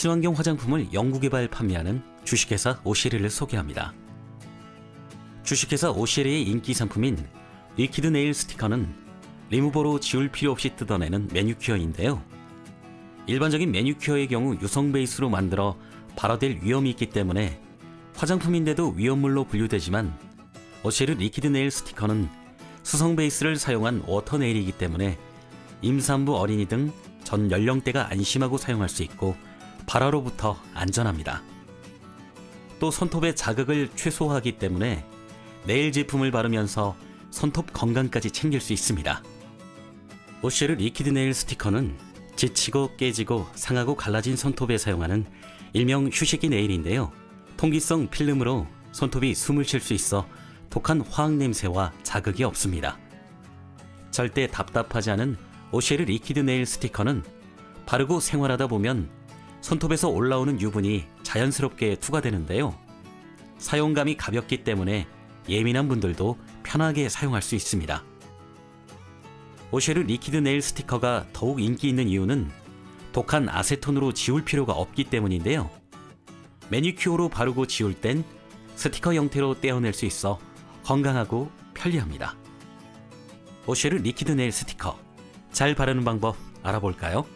친환경 화장품을 연구개발 판매하는 주식회사 오시리를 소개합니다. 주식회사 오시리의 인기 상품인 리퀴드 네일 스티커는 리무버로 지울 필요 없이 뜯어내는 매니큐어인데요. 일반적인 매니큐어의 경우 유성 베이스로 만들어 발화될 위험이 있기 때문에 화장품인데도 위험물로 분류되지만 오시르 리퀴드 네일 스티커는 수성 베이스를 사용한 워터 네일이기 때문에 임산부 어린이 등 전 연령대가 안심하고 사용할 수 있고 발화로부터 안전합니다. 또 손톱의 자극을 최소화하기 때문에 네일 제품을 바르면서 손톱 건강까지 챙길 수 있습니다. 오쉐르 리퀴드 네일 스티커는 지치고 깨지고 상하고 갈라진 손톱에 사용하는 일명 휴식기 네일인데요. 통기성 필름으로 손톱이 숨을 쉴 수 있어 독한 화학 냄새와 자극이 없습니다. 절대 답답하지 않은 오쉐르 리퀴드 네일 스티커는 바르고 생활하다 보면 손톱에서 올라오는 유분이 자연스럽게 투과되는데요. 사용감이 가볍기 때문에 예민한 분들도 편하게 사용할 수 있습니다. 오쉐르 리퀴드 네일 스티커가 더욱 인기 있는 이유는 독한 아세톤으로 지울 필요가 없기 때문인데요. 매니큐어로 바르고 지울 땐 스티커 형태로 떼어낼 수 있어 건강하고 편리합니다. 오쉐르 리퀴드 네일 스티커 잘 바르는 방법 알아볼까요?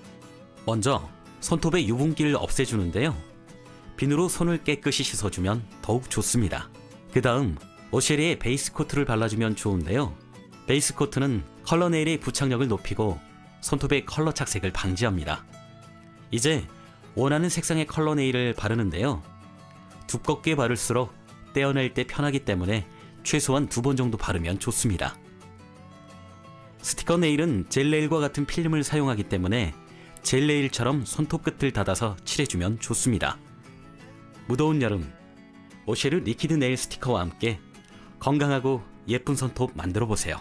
먼저 손톱의 유분기를 없애주는데요. 비누로 손을 깨끗이 씻어주면 더욱 좋습니다. 그 다음 오쉐리의 베이스 코트를 발라주면 좋은데요. 베이스 코트는 컬러 네일의 부착력을 높이고 손톱의 컬러 착색을 방지합니다. 이제 원하는 색상의 컬러 네일을 바르는데요. 두껍게 바를수록 떼어낼 때 편하기 때문에 최소한 두 번 정도 바르면 좋습니다. 스티커 네일은 젤 네일과 같은 필름을 사용하기 때문에 젤 네일처럼 손톱 끝을 닫아서 칠해주면 좋습니다. 무더운 여름 오쉐르 리퀴드 네일 스티커와 함께 건강하고 예쁜 손톱 만들어 보세요.